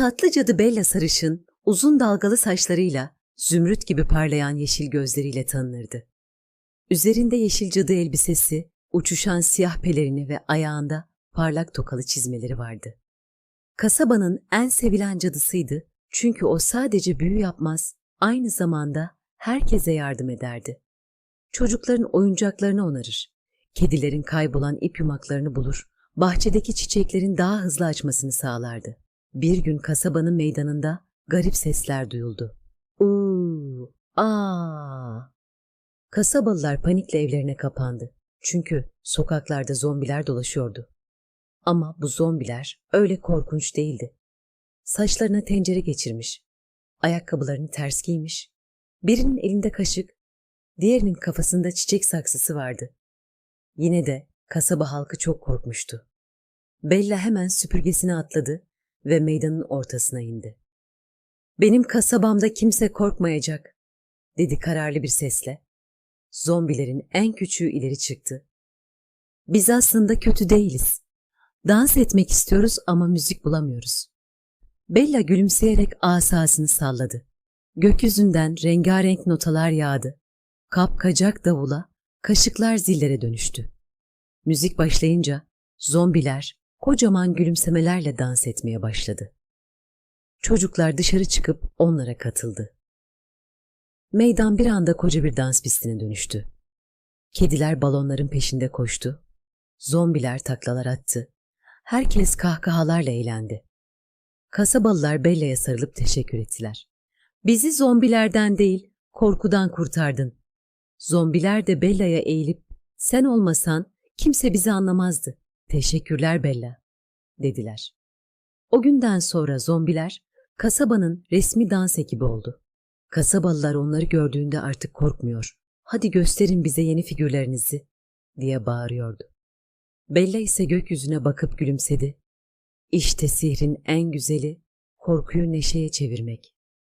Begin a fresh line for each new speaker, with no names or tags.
tatlı cadı Bella Sarışın, uzun dalgalı saçlarıyla, zümrüt gibi parlayan yeşil gözleriyle tanınırdı. Üzerinde yeşil cadı elbisesi, uçuşan siyah pelerini ve ayağında parlak tokalı çizmeleri vardı. Kasabanın en sevilen cadısıydı çünkü o sadece büyü yapmaz, aynı zamanda herkese yardım ederdi. Çocukların oyuncaklarını onarır, kedilerin kaybolan ip yumaklarını bulur, bahçedeki çiçeklerin daha hızlı açmasını sağlardı. Bir gün kasabanın meydanında garip sesler duyuldu. Uuu, aa. Kasabalılar panikle evlerine kapandı. Çünkü sokaklarda zombiler dolaşıyordu. Ama bu zombiler öyle korkunç değildi. Saçlarına tencere geçirmiş, ayakkabılarını ters giymiş, birinin elinde kaşık, diğerinin kafasında çiçek saksısı vardı. Yine de kasaba halkı çok korkmuştu. Bella hemen süpürgesine atladı ve meydanın ortasına indi. Benim kasabamda kimse korkmayacak, dedi kararlı bir sesle. Zombilerin en küçüğü ileri çıktı. Biz aslında kötü değiliz. Dans etmek istiyoruz ama müzik bulamıyoruz. Bella gülümseyerek asasını salladı. Gökyüzünden rengarenk notalar yağdı. Kapkacak davula, kaşıklar zillere dönüştü. Müzik başlayınca zombiler kocaman gülümsemelerle dans etmeye başladı. Çocuklar dışarı çıkıp onlara katıldı. Meydan bir anda koca bir dans pistine dönüştü. Kediler balonların peşinde koştu. Zombiler taklalar attı. Herkes kahkahalarla eğlendi. Kasabalılar Bella'ya sarılıp teşekkür ettiler. Bizi zombilerden değil, korkudan kurtardın. Zombiler de Bella'ya eğilip, sen olmasan kimse bizi anlamazdı. Teşekkürler Bella, dediler. O günden sonra zombiler, kasabanın resmi dans ekibi oldu. Kasabalılar onları gördüğünde artık korkmuyor. Hadi gösterin bize yeni figürlerinizi, diye bağırıyordu. Bella ise gökyüzüne bakıp gülümsedi. İşte sihrin en güzeli, korkuyu neşeye çevirmek.